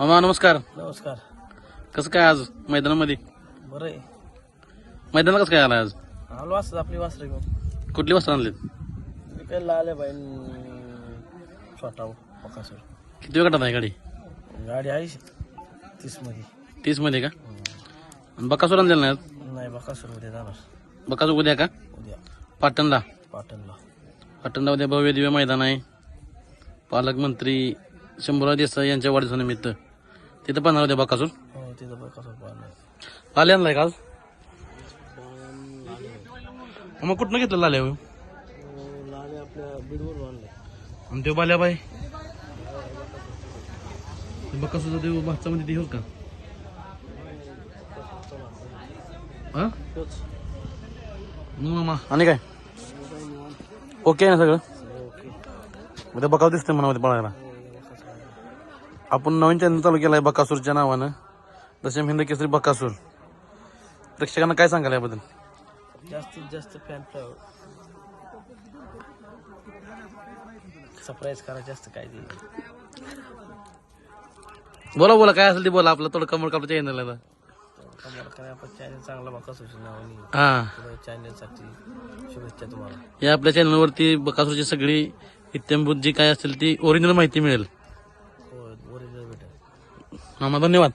मामा नमस्कार. नमस्कार. कसं काय आज मैदानामध्ये? बरं आहे. मैदानाला कसं काय आला आज? आलो असत आपली वासरे घेऊन. कुठली वस्त्र आणलीत? मी काय लाले बाई बकासूर किती वेळ गटात आहे गाडी? गाडी आहे तीसमध्ये. तीसमध्ये का? आणि बकासूर आणलेला नाही आज? नाही बकासूर उद्या जाणार. बकासूर उद्या का? उद्या. पाटणला. पाटणला. पाटणला उद्या भव्य दिव्य मैदान आहे. पालकमंत्री शंभूराव देसाई यांच्या वाढदिवसानिमित्त. तिथं पाहणार उद्या बकासूर हो तिथं पाहणार लाले आणलाय का आज? मग कुठनं घेतलं लाले? लाले आपल्या बीडवरून आणले आणि तो बाल्याबाई बकासूरचा देव भाचामध्ये देव का? हा? तोच मग मामा. आणि काय? ओके आहे ना सगळं? ओके. उद्या बकासूर दिसतंय मनामध्ये पळायला आपण नवीन चॅनल चालू केलाय बकासूरच्या नावानं. दशम हिंद केसरी बकासूर. प्रेक्षकांना काय सांगाल याबद्दल? जास्तीत जास्त फॅन सरप्राईज करा जास्त काय बोला बोला काय असेल ते बोला आपलं थोडं कमळ कापलं चॅनल आहे कमाल करा आपण चॅनल चांगला बकासूरच्या नावाने हा. चॅनलसाठी शुभेच्छा तुम्हाला. या आपल्या चॅनलवरती बकासूरची सगळी इत्यंभूत जी काय असेल ती ओरिजिनल माहिती मिळेल. मामा धन्यवाद.